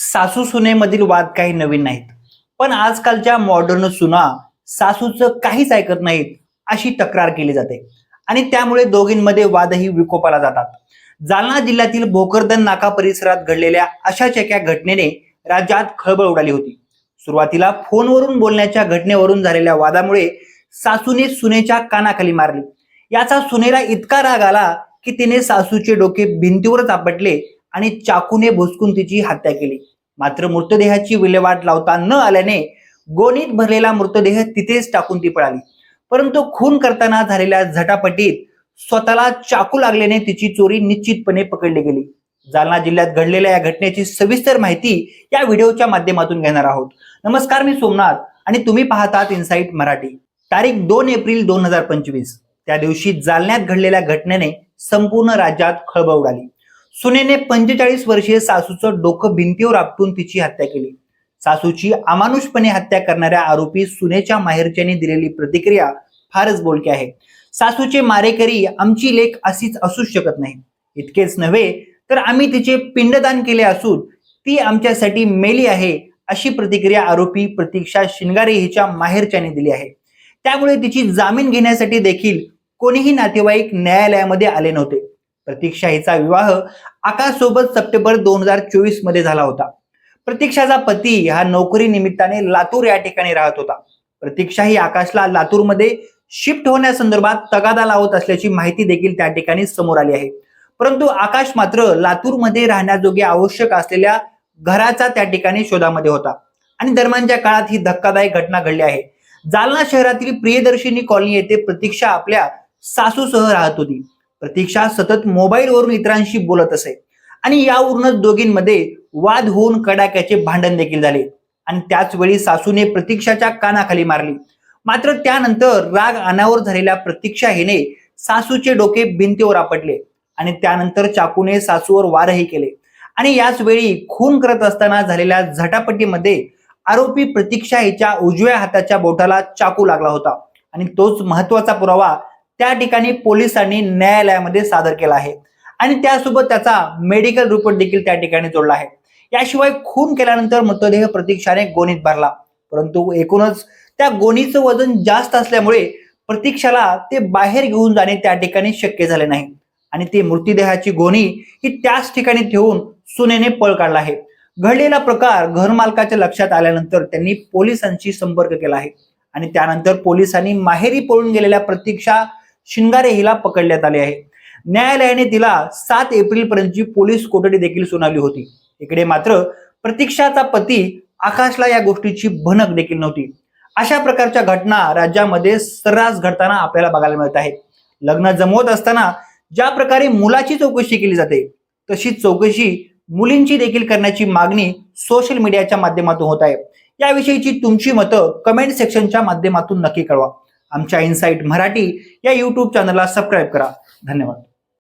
सासू सुनेमधील वाद काही नवीन नाहीत. पण आजकालच्या मॉडर्न सुना सासूचं काहीच ऐकत नाहीत अशी तक्रार केली जाते. आणि त्यामुळे दोघींमध्ये वादही विकोपाला जातात. जालना जिल्ह्यातील भोकरदन नाका परिसरात घडलेल्या अशाच एका घटनेने राज्यात खळबळ उडाली होती. सुरुवातीला फोनवरून बोलण्याच्या घटनेवरून झालेल्या वादामुळे सासूने सुनेच्या कानाखाली मारली. याचा सुनेला इतका राग आला की तिने सासूचे डोके भिंतीवरच आपटले आणि चाकूने भुसकून तिची हत्या केली. मात्र मृतदेहाची विल्हेवाट लावता न आल्याने गोणीत भरलेला मृतदेह तिथेच टाकून ती पळाली. परंतु खून करताना झालेल्या झटापटीत स्वतःला चाकू लागल्याने तिची चोरी निश्चितपणे पकडली गेली. जालना जिल्ह्यात घडलेल्या या घटनेची सविस्तर माहिती या व्हिडिओच्या माध्यमातून घेणार आहोत. नमस्कार मी सोमनाथ आणि तुम्ही पाहतात इनसाईट मराठी. तारीख दोन एप्रिल दोन हजार पंचवीस. त्या दिवशी जालन्यात घडलेल्या घटनेने संपूर्ण राज्यात खळबळ उडाली. सुनेने पंचेचाळीस वर्षीय सासूचं डोकं भिंतीवर आपटून तिची हत्या केली. सासूची अमानुषपणे हत्या करणाऱ्या आरोपी सुनेच्या माहेरच्याने दिलेली प्रतिक्रिया फारच बोलकी आहे. सासूचे मारेकरी आमची लेख अशीच असूच शकत नाही. इतकेच नव्हे तर आम्ही तिचे पिंडदान केले असून ती आमच्यासाठी मेली आहे अशी प्रतिक्रिया आरोपी प्रतीक्षा शिंगारे हिच्या माहेरच्याने दिली आहे. त्यामुळे तिची जामीन घेण्यासाठी देखील कोणीही नातेवाईक न्यायालयामध्ये आले नव्हते. प्रतीक्षा हिचा विवाह आकाशसोबत सप्टेंबर दोन हजार चोवीसमध्ये झाला होता. प्रतीक्षाचा पती हा नोकरी निमित्ताने लातूर या ठिकाणी राहत होता. प्रतीक्षा ही आकाशला लातूरमध्ये शिफ्ट होण्यासंदर्भात तगादा लावत असल्याची माहिती देखील त्या ठिकाणी समोर आली आहे. परंतु आकाश मात्र लातूरमध्ये राहण्याजोगे आवश्यक असलेल्या घराचा त्या ठिकाणी शोधामध्ये होता. आणि दरम्यानच्या काळात ही धक्कादायक घटना घडली आहे. जालना शहरातील प्रियदर्शिनी कॉलनी येथे प्रतीक्षा आपल्या सासूसह राहत होती. प्रतीक्षा सतत मोबाईलवरून इतरांशी बोलत असे. आणि यावरूनच दोघींमध्ये वाद होऊन कडाक्याचे भांडण देखील झाले. आणि त्याच वेळी सासूने प्रतीक्षाच्या कानाखाली मारली. मात्र त्यानंतर राग अनावर झालेल्या प्रतीक्षा हिने सासूचे डोके भिंतीवर आपटले. आणि त्यानंतर चाकूने सासूवर वारही केले. आणि याच वेळी खून करत असताना झालेल्या झटापटीमध्ये आरोपी प्रतीक्षा हिच्या उजव्या हाताच्या बोटाला चाकू लागला होता. आणि तोच महत्त्वाचा पुरावा त्या ठिकाणी पोलिसांनी न्यायालयामध्ये सादर केला आहे. आणि त्यासोबत त्याचा मेडिकल रिपोर्ट देखील त्या ठिकाणी जोडला आहे. याशिवाय खून केल्यानंतर मृतदेह प्रतीक्षाने गोणीत भरला. परंतु एकूणच त्या गोणीचं वजन जास्त असल्यामुळे प्रतीक्षाला ते बाहेर घेऊन जाणे त्या ठिकाणी शक्य झाले नाही. आणि ते मृतदेहाची गोणी ही त्याच ठिकाणी ठेवून सुनेने पळ काढला आहे. घडलेला प्रकार घरमालकाच्या लक्षात आल्यानंतर त्यांनी पोलिसांशी संपर्क केला आहे. आणि त्यानंतर पोलिसांनी माहेरी पळून गेलेल्या प्रतीक्षा शिंगारे हिला पकडण्यात आले आहे न्यायालयाने तिला सात एप्रिल पर्यंतची पोलीस कोठडी देखील सुनावली होती. इकडे मात्र प्रतीक्षाचा पती आकाशला या गोष्टीची भनक देखील नव्हती. अशा प्रकारच्या घटना राज्यामध्ये सर्रास घडताना आपल्याला बघायला मिळत आहेत. लग्न जमवत असताना ज्या प्रकारे मुलाची चौकशी केली जाते तशी चौकशी मुलींची देखील करण्याची मागणी सोशल मीडियाच्या माध्यमातून होत आहे. याविषयीची तुमची मतं कमेंट सेक्शनच्या माध्यमातून नक्की कळवा. आमच्या इनसाईट मराठी या यूट्यूब चॅनलला सबस्क्राईब करा. धन्यवाद.